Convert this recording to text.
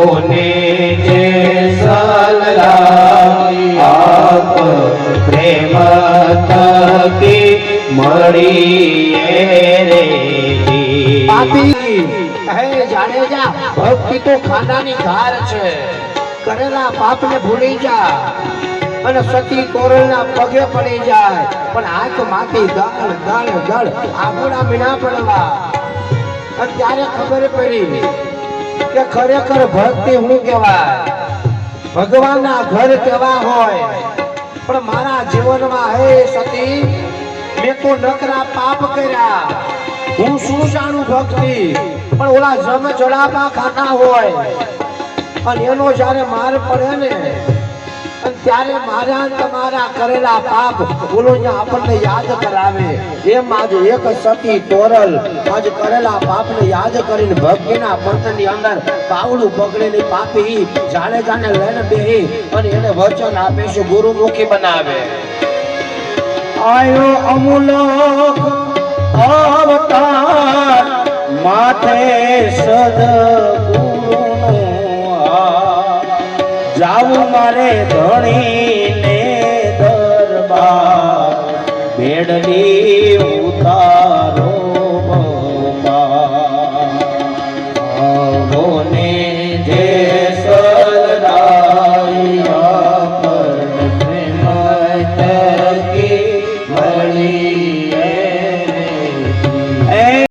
જે સલાહ આપ પ્રેમ થકી મળીએ રે. પાપી હે જાડેજા ભક્તિ તો ખાનાની ધાર છે. કરેલા પાપને ભૂલી જા અને સતી કોરલના પગે પડી જાય. પણ હાથ માથી દળ દળ દળ આગોડા મીણા પડવા. અને ત્યારે ખબર પડી કે ખરેખર ભક્તિ હું કહેવાય? ભગવાનના ઘર કેવા હોય? પણ મારા જીવનમાં, હે સતી, મેં તો નકરા પાપ કર્યા. હું શું જાણું ભક્તિ? પણ ઓલા જમ જડાપા ખાતા હોય. અને એનો જ્યારે માર પડે ને ત્યારે મારા તમારા કરેલા પાપ બોલો આપણને યાદ કરાવે એમ આજ એક સતી તોરલ આજ કરેલા પાપને યાદ કરીને ભક્તિના પંથની અંદર પાવડું પકડેલી પાપી જાણે જાણે લઈને બે અને એને વચન આપે છે, ગુરુમુખી બનાવે આયો અમુલોક અવતાર, માથે સદગુરુનો હાથ. જાવું મારે ધણીને દરબાર. ભેડની ઉતારો ભગોને જે સદાય પ્રેમ તકી મળી